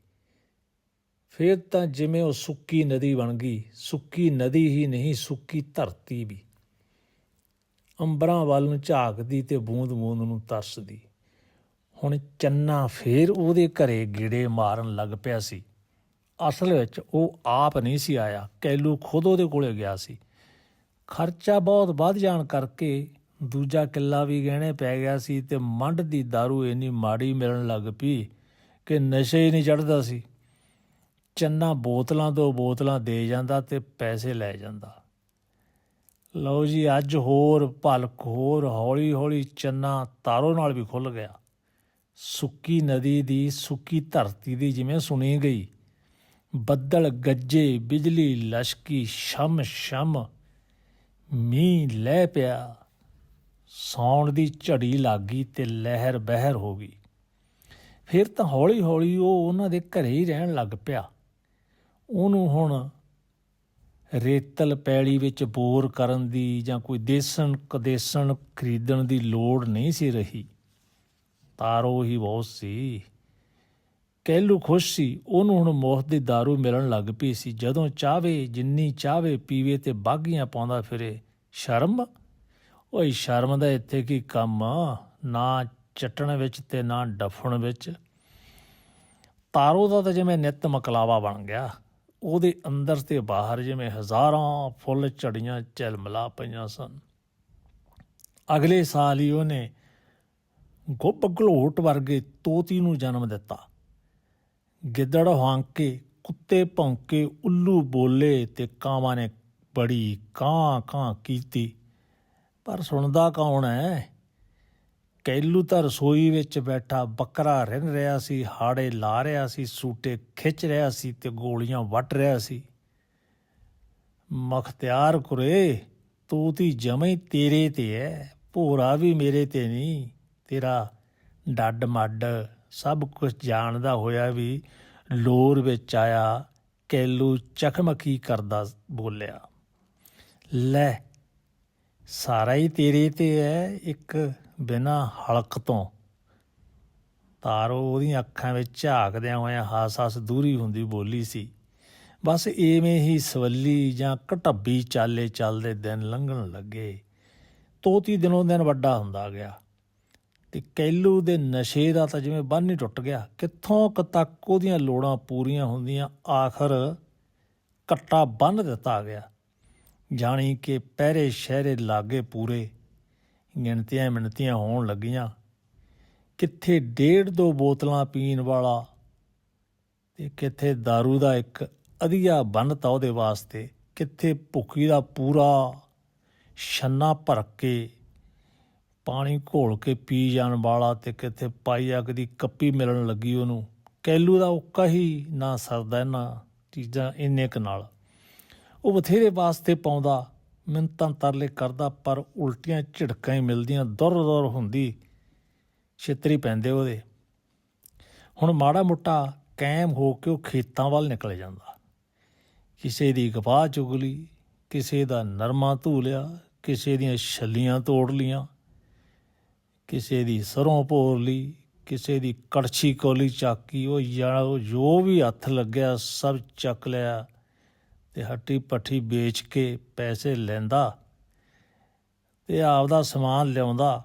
ਫੇਰ ਤਾਂ ਜਿਵੇਂ ਉਹ ਸੁੱਕੀ ਨਦੀ ਬਣ ਗਈ, ਸੁੱਕੀ ਨਦੀ ਹੀ ਨਹੀਂ, ਸੁੱਕੀ ਧਰਤੀ ਵੀ। ਅੰਬਰਾਂ ਵੱਲ ਨੂੰ ਝਾਕਦੀ ਤੇ ਬੂੰਦ-ਬੂੰਦ ਨੂੰ ਤਰਸਦੀ। ਹੁਣ ਚੰਨਾ ਫੇਰ ਉਹਦੇ ਘਰੇ ਗੇੜੇ ਮਾਰਨ ਲੱਗ ਪਿਆ ਸੀ। ਅਸਲ ਵਿੱਚ ਉਹ ਆਪ ਨਹੀਂ ਸੀ ਆਇਆ, ਕੈਲੂ ਖੁਦ ਉਹਦੇ ਕੋਲੇ ਗਿਆ ਸੀ। ਖਰਚਾ ਬਹੁਤ ਵੱਧ ਜਾਣ ਕਰਕੇ ਦੂਜਾ ਕਿੱਲਾ ਵੀ ਗਹਿਣੇ ਪੈ ਗਿਆ ਸੀ ਤੇ ਮੰਡ ਦੀ दारू ਇੰਨੀ ਮਾੜੀ ਮਿਲਣ ਲੱਗ ਪਈ ਕਿ ਨਸ਼ੇ ਹੀ ਨਹੀਂ ਚੜਦਾ ਸੀ। ਚੰਨਾ ਬੋਤਲਾਂ ਤੋਂ ਬੋਤਲਾਂ ਦੇ ਜਾਂਦਾ ਤੇ ਪੈਸੇ ਲੈ ਜਾਂਦਾ। ਲਓ ਜੀ, ਅੱਜ ਹੋਰ ਭਲਕ, ਹੋਰ ਹੌਲੀ ਹੌਲੀ ਚੰਨਾ ਤਾਰੋ ਨਾਲ ਵੀ ਖੁੱਲ ਗਿਆ। ਸੁੱਕੀ ਨਦੀ ਦੀ, ਸੁੱਕੀ ਧਰਤੀ ਦੀ ਜਿਵੇਂ ਸੁਣੀ ਗਈ। ਬੱਦਲ, ਗੱਜੇ, ਬਿਜਲੀ, ਲਸ਼ਕੀ ਸ਼ਮ ਸ਼ਮ ਮੀਂਹ ਲੈ ਪਿਆ। ਸੌਣ ਦੀ ਝੜੀ ਲੱਗੀ ਤੇ ਲਹਿਰ ਬਹਿਰ ਹੋ ਗਈ। ਫਿਰ ਤਾਂ ਹੌਲੀ ਹੌਲੀ ਉਹ ਉਹਨਾਂ ਦੇ ਘਰੇ ਹੀ ਰਹਿਣ ਲੱਗ ਪਿਆ। ਉਹਨੂੰ ਹੁਣ ਰੇਤਲ ਪੈਲੀ ਵਿੱਚ ਬੋਰ ਕਰਨ ਦੀ ਜਾਂ ਕੋਈ ਦੇਸਣ ਕਦੇਸਣ ਖਰੀਦਣ ਦੀ ਲੋੜ ਨਹੀਂ ਸੀ ਰਹੀ। ਤਾਰੋ ਹੀ ਬਹੁਤ ਸੀ। ਕਹਿਲੂ ਖੁਸ਼ ਸੀ। ਉਹਨੂੰ ਹੁਣ ਮੋਹਤ ਦੀ दारू ਮਿਲਣ ਲੱਗ ਪਈ ਸੀ। ਜਦੋਂ ਚਾਵੇ ਜਿੰਨੀ ਚਾਵੇ ਪੀਵੇ ਤੇ ਬਾਗੀਆਂ ਪਾਉਂਦਾ ਫਿਰੇ। ਸ਼ਰਮ? ਓਏ ਸ਼ਰਮ ਦਾ ਇੱਥੇ ਕੀ ਕੰਮ ਨਾ ਚਟਣ ਵਿੱਚ ਤੇ ਨਾ ਡਫਣ ਵਿੱਚ। ਤਾਰੋ ਦਾ ਤਾਂ ਜਿਵੇਂ ਨਿੱਤ ਮਕਲਾਵਾ ਬਣ ਗਿਆ। ਉਹਦੇ ਅੰਦਰ ਤੇ ਬਾਹਰ ਜਿਵੇਂ ਹਜ਼ਾਰਾਂ ਫੁੱਲ ਝੜੀਆਂ, ਝਲਮਲਾ ਪਈਆਂ ਸਨ। ਅਗਲੇ ਸਾਲ ਹੀ ਉਹਨੇ ਗੁੱਬ ਗਲੋਟ ਵਰਗੇ ਤੋਤੀ ਨੂੰ ਜਨਮ ਦਿੱਤਾ। ਗਿੱਦੜ ਹਾਂਕੇ, ਕੁੱਤੇ ਭੌਂਕੇ, ਉੱਲੂ ਬੋਲੇ ਤੇ ਕਾਵਾਂ ਨੇ ਬੜੀ ਕਾਂ ਕਾਂ ਕੀਤੀ। ਪਰ ਸੁਣਦਾ ਕੌਣ ਹੈ? ਕੈਲੂ ਤਾਂ ਰਸੋਈ ਵਿੱਚ ਬੈਠਾ ਬੱਕਰਾ ਰਿੰਨ ਰਿਹਾ ਸੀ, ਹਾੜੇ ਲਾ ਰਿਹਾ ਸੀ, ਸੂਟੇ ਖਿੱਚ ਰਿਹਾ ਸੀ ਤੇ ਗੋਲੀਆਂ ਵੱਟ ਰਿਹਾ ਸੀ। ਮਖਤਿਆਰ ਕੁਰੇ, ਤੂੰ ਤੀ ਜਮੇ ਤੇਰੇ ਤੇ ਹੈ ਭੋਰਾ ਵੀ ਮੇਰੇ ਤੇ ਨਹੀਂ ਤੇਰਾ ਡੱਡ ਮੱਡ ਸਭ ਕੁਝ ਜਾਣਦਾ ਹੋਇਆ ਵੀ ਲੋਰ ਵਿੱਚ ਆਇਆ, ਕੈਲੂ ਚਖਮਕੀ ਕਰਦਾ ਬੋਲਿਆ, ਲੈ, ਸਾਰਾ ਹੀ ਤੇਰੇ ਤੇ ਹੈ ਇੱਕ ਬਿਨਾਂ ਹਲਕ ਤੋਂ। ਤਾਰੋ ਉਹਦੀਆਂ ਅੱਖਾਂ ਵਿੱਚ ਝਾਕਦਿਆਂ ਹੋਇਆਂ ਹਾਸ-ਹਾਸ ਦੂਰੀ ਹੁੰਦੀ ਬੋਲੀ ਸੀ। ਬਸ ਐਵੇਂ ਹੀ ਸਵੱਲੀ ਜਾਂ ਘਟੱਬੀ ਚਾਲੇ ਚੱਲਦੇ ਦਿਨ ਲੰਘਣ ਲੱਗੇ। ਤੋਤੀ ਦਿਨੋਂ ਦਿਨ ਵੱਡਾ ਹੁੰਦਾ ਗਿਆ। ਤੇ ਕੈਲੂ ਦੇ ਨਸ਼ੇ ਦਾ ਤਾਂ ਜਿਵੇਂ ਬੰਨ ਹੀ ਟੁੱਟ ਗਿਆ। ਕਿੱਥੋਂ ਕੁ ਤੱਕ ਉਹਦੀਆਂ ਲੋੜਾਂ ਪੂਰੀਆਂ ਹੁੰਦੀਆਂ, ਆਖਰ ਕੱਟਾ ਬੰਨ ਦਿੱਤਾ ਗਿਆ। ਜਾਣੀ ਕਿ ਪਹਿਰੇ ਸ਼ਹਿਰੇ ਲਾਗੇ ਪੂਰੇ ਗਿਣਤੀਆਂ ਮਿਣਤੀਆਂ ਹੋਣ ਲੱਗੀਆਂ। ਕਿੱਥੇ ਡੇਢ ਦੋ ਬੋਤਲਾਂ ਪੀਣ ਵਾਲਾ ਤੇ ਕਿੱਥੇ दारू ਦਾ ਇੱਕ ਅਧੀਆ ਬੰਨਤਾ ਉਹਦੇ ਵਾਸਤੇ, ਕਿੱਥੇ ਭੁੱਖੀ ਦਾ ਪੂਰਾ ਛੰਨਾ ਭਰ ਕੇ ਪਾਣੀ ਘੋਲ ਕੇ ਪੀ ਜਾਣ ਵਾਲਾ ਤੇ ਕਿੱਥੇ ਪਾਈ ਅੱਗ ਦੀ ਕੱਪੀ ਮਿਲਣ ਲੱਗੀ ਉਹਨੂੰ। ਕੈਲੂ ਦਾ ਉੱਕਾ ਹੀ ਨਾ ਸਰਦਾ ਇਹਨਾਂ ਚੀਜ਼ਾਂ ਇੰਨੇ ਕੁ ਨਾਲ। ਉਹ ਬਥੇਰੇ ਵਾਸਤੇ ਪਾਉਂਦਾ। ਮਿੰਤਾਂ ਤਰਲੇ ਕਰਦਾ, ਪਰ ਉਲਟੀਆਂ ਝਿੜਕਾਂ ਹੀ ਮਿਲਦੀਆਂ। ਦੁਰ ਦੁਰ ਹੁੰਦੀ ਛਿੱਤਰੀ ਪੈਂਦੇ ਉਹਦੇ। ਹੁਣ ਮਾੜਾ ਮੋਟਾ ਕਾਇਮ ਹੋ ਕੇ ਉਹ ਖੇਤਾਂ ਵੱਲ ਨਿਕਲ ਜਾਂਦਾ। ਕਿਸੇ ਦੀ ਗਵਾਹ ਚੁਗ ਲਈ, ਕਿਸੇ ਦਾ ਨਰਮਾ ਧੂ ਲਿਆ, ਕਿਸੇ ਦੀਆਂ ਛੱਲੀਆਂ ਤੋੜ ਲੀਆਂ, ਕਿਸੇ ਦੀ ਸਰੋਂ ਭੋਰ ਲਈ, ਕਿਸੇ ਦੀ ਕੜਛੀ ਕੋਲੀ ਚਾਕੀ, ਉਹ ਜਾਂ ਉਹ ਜੋ ਵੀ ਹੱਥ ਲੱਗਿਆ ਸਭ ਚੱਕ ਲਿਆ। ਤੇ ਹੱਟੀ ਪੱਠੀ ਵੇਚ ਕੇ ਪੈਸੇ ਲੈਂਦਾ ਤੇ ਆਪਦਾ ਸਮਾਨ ਲਿਆਉਂਦਾ।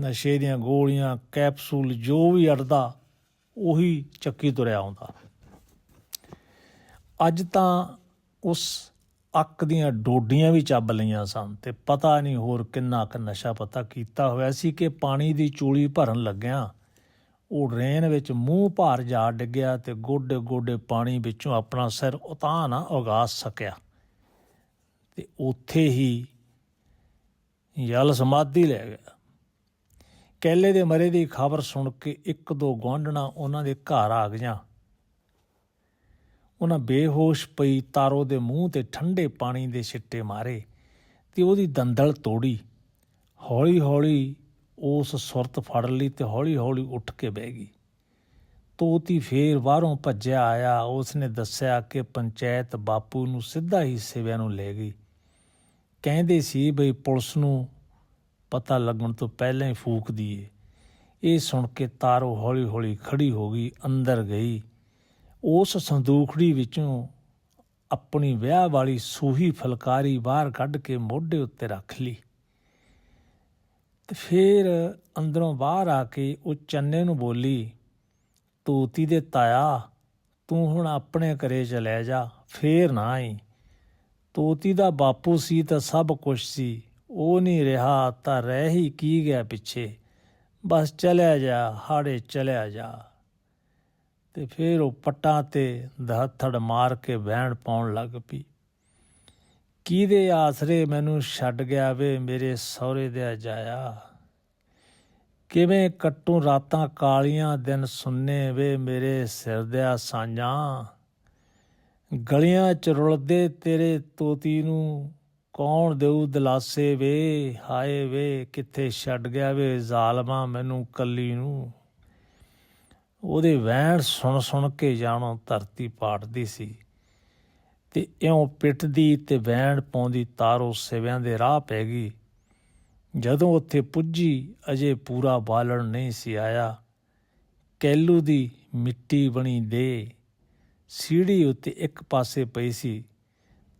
ਨਸ਼ੇ ਦੀਆਂ ਗੋਲੀਆਂ, ਕੈਪਸੂਲ ਜੋ ਵੀ ਅੜਦਾ, ਉਹੀ ਚੱਕੀ ਤੁਰਿਆ ਆਉਂਦਾ। ਅੱਜ ਤਾਂ ਉਸ ਅੱਕ ਦੀਆਂ ਡੋਡੀਆਂ ਵੀ ਚੱਬ ਲਈਆਂ ਸਨ ਤੇ ਪਤਾ ਨਹੀਂ ਹੋਰ ਕਿੰਨਾ ਕੁ ਨਸ਼ਾ ਪਤਾ ਕੀਤਾ ਹੋਇਆ ਸੀ ਕਿ ਪਾਣੀ ਦੀ ਚੂਲੀ ਭਰਨ ਲੱਗਿਆ ਉਹ ਰੇਨ ਵਿੱਚ ਮੂੰਹ ਭਾਰ ਜਾ ਡਿੱਗਿਆ ਤੇ ਗੋਡੇ ਗੋਡੇ ਪਾਣੀ ਵਿੱਚੋਂ ਆਪਣਾ ਸਿਰ ਉਤਾਂ ਨਾ ਉਗਾਸ ਸਕਿਆ। ਤੇ ਉੱਥੇ ਹੀ ਯਲ ਸਮਾਧੀ ਲੈ ਗਿਆ। ਕੈਲੇ ਦੇ ਮਰੇ ਦੀ ਖਬਰ ਸੁਣ ਕੇ ਇੱਕ ਦੋ ਗੁਆਂਢਣਾ ਉਹਨਾਂ ਦੇ ਘਰ ਆ ਗਈਆਂ। ਉਹਨਾਂ ਬੇਹੋਸ਼ ਪਈ ਤਾਰੋ ਦੇ ਮੂੰਹ ਤੇ ਠੰਡੇ ਪਾਣੀ ਦੇ ਛਿੱਟੇ ਮਾਰੇ ਤੇ ਉਹਦੀ ਦੰਦਲ ਤੋੜੀ। ਹੌਲੀ ਹੌਲੀ ਉਸ ਸੁਰਤ ਫੜ ਲਈ ਤੇ ਹੌਲੀ ਹੌਲੀ ਉੱਠ ਕੇ ਬਹਿ ਗਈ। ਤੋਤੀ ਫੇਰ ਬਾਹਰੋਂ ਭੱਜਿਆ ਆਇਆ। ਉਸਨੇ ਦੱਸਿਆ ਕਿ ਪੰਚਾਇਤ ਬਾਪੂ ਨੂੰ ਸਿੱਧਾ ਹੀ ਸਿਵਿਆਂ ਨੂੰ ਲੈ ਗਈ। ਕਹਿੰਦੇ ਸੀ ਬਈ ਪੁਲਿਸ ਨੂੰ ਪਤਾ ਲੱਗਣ ਤੋਂ ਪਹਿਲਾਂ ਹੀ ਫੂਕ ਦਈਏ। ਇਹ ਸੁਣ ਕੇ ਤਾਰੋ ਹੌਲੀ ਹੌਲੀ ਖੜੀ ਹੋ ਗਈ, ਅੰਦਰ ਗਈ। ਉਸ ਸੰਦੂਖੜੀ ਵਿੱਚੋਂ ਆਪਣੀ ਵਿਆਹ ਵਾਲੀ ਸੂਹੀ ਫਲਕਾਰੀ ਬਾਹਰ ਕੱਢ ਕੇ ਮੋਢੇ ਉੱਤੇ ਰੱਖ ਲਈ। ਤੇ ਫਿਰ ਅੰਦਰੋਂ ਬਾਹਰ ਆ ਕੇ ਉਹ ਚੰਨੇ ਨੂੰ ਬੋਲੀ ਤੋਤੀ ਦੇ ਤਾਇਆ, ਤੂੰ ਹੁਣ ਆਪਣੇ ਘਰੇ ਚਲੇ ਜਾ, ਫੇਰ ਨਾ ਆਈ। ਤੋਤੀ ਦਾ ਬਾਪੂ ਸੀ ਤਾਂ ਸਭ ਕੁਝ ਸੀ, ਉਹ ਨਹੀਂ ਰਿਹਾ ਤਾਂ ਰਹਿ ਹੀ ਕੀ ਗਿਆ ਪਿੱਛੇ। ਬਸ ਚਲਿਆ ਜਾ, ਹਾੜੇ ਚਲਿਆ ਜਾ। ਤੇ ਫਿਰ ਉਹ ਪੱਟਾਂ ਤੇ ਦਹੱਥੜ ਮਾਰ ਕੇ ਵਹਿਣ ਪਾਉਣ ਲੱਗ ਪਈ। ਕਿਹਦੇ ਆਸਰੇ ਮੈਨੂੰ ਛੱਡ ਗਿਆ ਵੇ ਮੇਰੇ ਸਹੁਰੇ ਦੇ ਜਾਇਆ ਕਿਵੇਂ ਕੱਟੂ ਰਾਤਾਂ ਕਾਲੀਆਂ ਦਿਨ ਸੁੰਨੇ ਵੇ ਮੇਰੇ ਸਿਰ ਦੇ ਸਾਂਝਾਂ ਗਲੀਆਂ ਚ ਰੁਲਦੇ ਤੇਰੇ ਤੋਤੀ ਨੂੰ ਕੌਣ ਦੇਊ ਦਲਾਸੇ ਵੇ? ਹਾਏ ਵੇ, ਕਿੱਥੇ ਛੱਡ ਗਿਆ ਵੇ ਜ਼ਾਲਮਾ ਮੈਨੂੰ ਕੱਲੀ ਨੂੰ? ਉਹਦੇ ਵਹਿਣ ਸੁਣ ਸੁਣ ਕੇ ਜਾਣੋ ਧਰਤੀ ਪਾਟਦੀ ਸੀ। ਤੇ ਇਉਂ ਪਿੱਟਦੀ ਤੇ ਵੈਣ ਪਾਉਂਦੀ ਤਾਰੋ ਸਿਵਿਆਂ ਦੇ ਰਾਹ ਪੈ ਗਈ। ਜਦੋਂ ਉੱਥੇ ਪੁੱਜੀ, ਅਜੇ ਪੂਰਾ ਬਾਲਣ ਨਹੀਂ ਸੀ ਆਇਆ। ਕੈਲੂ ਦੀ ਮਿੱਟੀ ਬਣੀ ਦੇ। ਸੀੜੀ ਉੱਤੇ ਇੱਕ ਪਾਸੇ ਪਈ ਸੀ।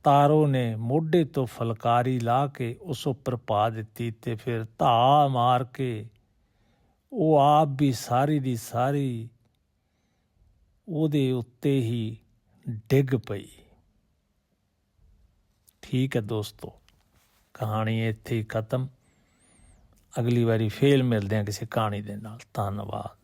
ਤਾਰੋ ਨੇ ਮੋਢੇ ਤੋਂ ਫਲਕਾਰੀ ਲਾ ਕੇ ਉਸ ਉੱਪਰ ਪਾ ਦਿੱਤੀ ਤੇ ਫਿਰ ਧਾ ਮਾਰ ਕੇ ਉਹ ਆਪ ਵੀ ਸਾਰੀ ਦੀ ਸਾਰੀ ਉਹਦੇ ਉੱਤੇ ਹੀ ਡਿੱਗ ਪਈ। ਠੀਕ ਹੈ ਦੋਸਤੋ, ਕਹਾਣੀ ਇੱਥੇ ਹੀ ਖਤਮ। ਅਗਲੀ ਵਾਰੀ ਫੇਰ ਮਿਲਦੇ ਹਾਂ ਕਿਸੇ ਕਹਾਣੀ ਦੇ ਨਾਲ। ਧੰਨਵਾਦ।